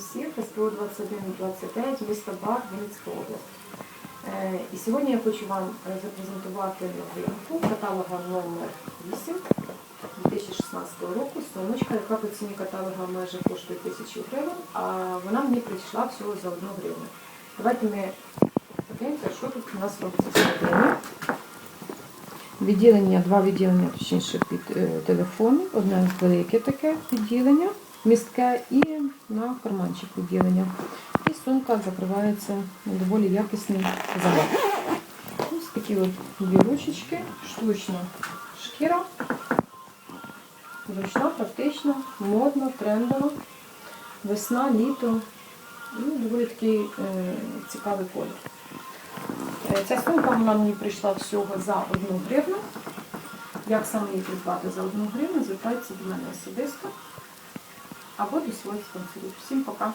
всіх, СПО 2129, місто Бар, Вінницька область. Е, І сьогодні я хочу вам запрезентувати новинку каталога номер 8 2016 року сумочка, яка по ціні каталога майже коштує 1000 гривень, а вона мені прийшла всього за 1 гривню. Давайте ми подивимося, що тут у нас робиться. Відділення, два відділення, точніше, під е, телефон. Одне велике таке відділення, містке і на карманчик відділення. І сумка закривається на доволі якісний замок. Ось такі от дві ручечки, штучна шкіра. Зручна, практична, модна, трендова. Весна, літо. І доволі такий е, цікавий колір. Е, Ця сумка вона мені прийшла всього за одну гривну. Як саме її придбати за одну гривну, звертайтеся до мене особисто або до своїх спонсорів. Всім пока!